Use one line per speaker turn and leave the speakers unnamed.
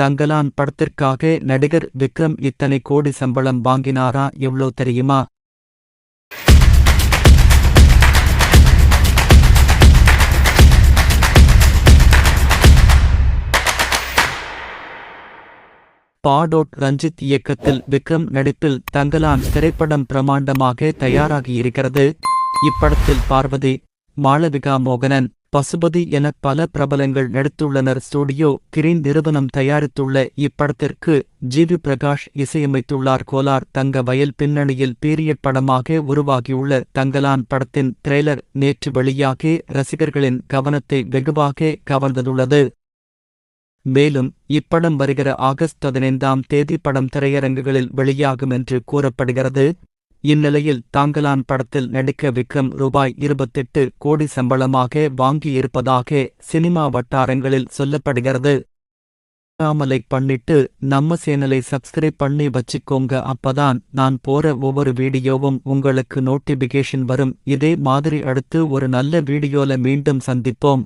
தங்கலான் படத்திற்காக நடிகர் விக்ரம் இத்தனை கோடி சம்பளம் வாங்கினாரா எவ்வளோ தெரியுமா? பாடோட் ரஞ்சித் இயக்கத்தில் விக்ரம் நடிப்பில் தங்கலான் திரைப்படம் பிரமாண்டமாக தயாராகியிருக்கிறது. இப்படத்தில் பார்வதி மாளவிகா மோகனன் பசுபதி என பல பிரபலங்கள் நடித்துள்ளனர். ஸ்டுடியோ கிரீன் நிறுவனம் தயாரித்துள்ள இப்படத்திற்கு ஜிவி பிரகாஷ் இசையமைத்துள்ளார். கோலார் தங்க வயல் பின்னணியில் பீரியட் படமாக உருவாகியுள்ள தங்கலான் படத்தின் ட்ரெய்லர் நேற்று வெளியாகி ரசிகர்களின் கவனத்தை வெகுவாக கவர்ந்துள்ளது மேலும் இப்படம் வருகிற ஆகஸ்ட் பதினைந்தாம் தேதி படம் திரையரங்குகளில் வெளியாகும் என்று கூறப்படுகிறது. இந்நிலையில் தாங்கலான் படத்தில் நடிக்க விக்ரம் ரூபாய் இருபத்தெட்டு கோடி சம்பளமாக வாங்கியிருப்பதாக சினிமா வட்டாரங்களில் சொல்லப்படுகிறது. லைக் பண்ணிட்டு நம்ம சேனலை சப்ஸ்கிரைப் பண்ணி வச்சுக்கோங்க. அப்பதான் நான் போற ஒவ்வொரு வீடியோவும் உங்களுக்கு நோட்டிபிகேஷன் வரும். இதே மாதிரி அடுத்து ஒரு நல்ல வீடியோல மீண்டும் சந்திப்போம்.